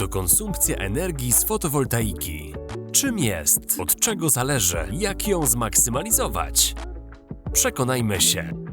Autokonsumpcja energii z fotowoltaiki. Czym jest? Od czego zależy? Jak ją zmaksymalizować? Przekonajmy się.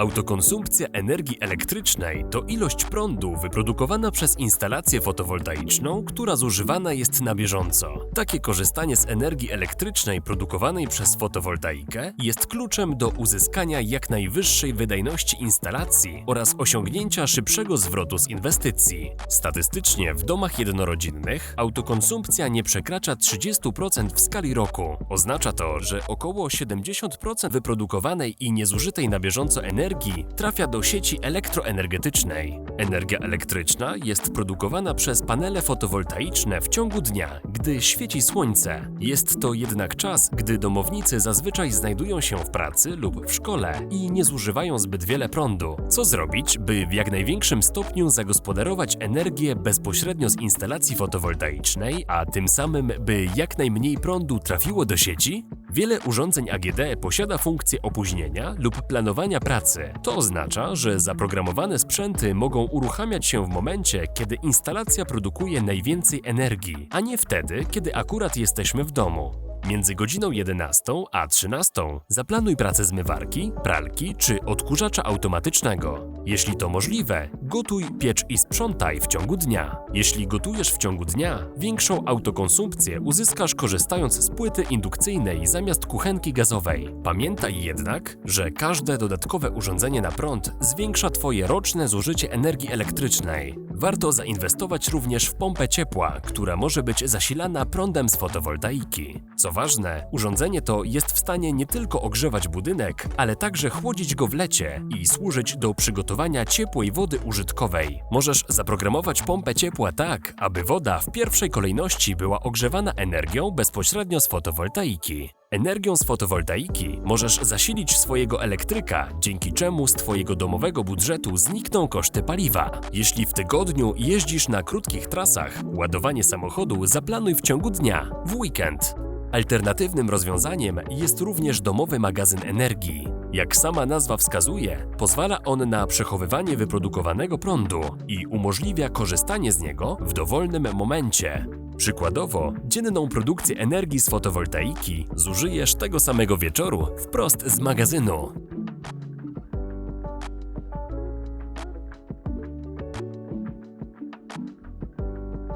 Autokonsumpcja energii elektrycznej to ilość prądu wyprodukowana przez instalację fotowoltaiczną, która zużywana jest na bieżąco. Takie korzystanie z energii elektrycznej produkowanej przez fotowoltaikę jest kluczem do uzyskania jak najwyższej wydajności instalacji oraz osiągnięcia szybszego zwrotu z inwestycji. Statystycznie w domach jednorodzinnych autokonsumpcja nie przekracza 30% w skali roku. Oznacza to, że około 70% wyprodukowanej i niezużytej na bieżąco energii trafia do sieci elektroenergetycznej. Energia elektryczna jest produkowana przez panele fotowoltaiczne w ciągu dnia, gdy świeci słońce. Jest to jednak czas, gdy domownicy zazwyczaj znajdują się w pracy lub w szkole i nie zużywają zbyt wiele prądu. Co zrobić, by w jak największym stopniu zagospodarować energię bezpośrednio z instalacji fotowoltaicznej, a tym samym, by jak najmniej prądu trafiło do sieci? Wiele urządzeń AGD posiada funkcję opóźnienia lub planowania pracy. To oznacza, że zaprogramowane sprzęty mogą uruchamiać się w momencie, kiedy instalacja produkuje najwięcej energii, a nie wtedy, kiedy akurat jesteśmy w domu. Między godziną 11 a 13 zaplanuj pracę zmywarki, pralki czy odkurzacza automatycznego. Jeśli to możliwe, gotuj, piecz i sprzątaj w ciągu dnia. Jeśli gotujesz w ciągu dnia, większą autokonsumpcję uzyskasz korzystając z płyty indukcyjnej zamiast kuchenki gazowej. Pamiętaj jednak, że każde dodatkowe urządzenie na prąd zwiększa Twoje roczne zużycie energii elektrycznej. Warto zainwestować również w pompę ciepła, która może być zasilana prądem z fotowoltaiki. Co ważne, urządzenie to jest w stanie nie tylko ogrzewać budynek, ale także chłodzić go w lecie i służyć do przygotowania ciepłej wody użytkowej. Możesz zaprogramować pompę ciepła tak, aby woda w pierwszej kolejności była ogrzewana energią bezpośrednio z fotowoltaiki. Energią z fotowoltaiki możesz zasilić swojego elektryka, dzięki czemu z Twojego domowego budżetu znikną koszty paliwa. Jeśli w tygodniu jeździsz na krótkich trasach, ładowanie samochodu zaplanuj w ciągu dnia, w weekend. Alternatywnym rozwiązaniem jest również domowy magazyn energii. Jak sama nazwa wskazuje, pozwala on na przechowywanie wyprodukowanego prądu i umożliwia korzystanie z niego w dowolnym momencie. Przykładowo, dzienną produkcję energii z fotowoltaiki zużyjesz tego samego wieczoru wprost z magazynu.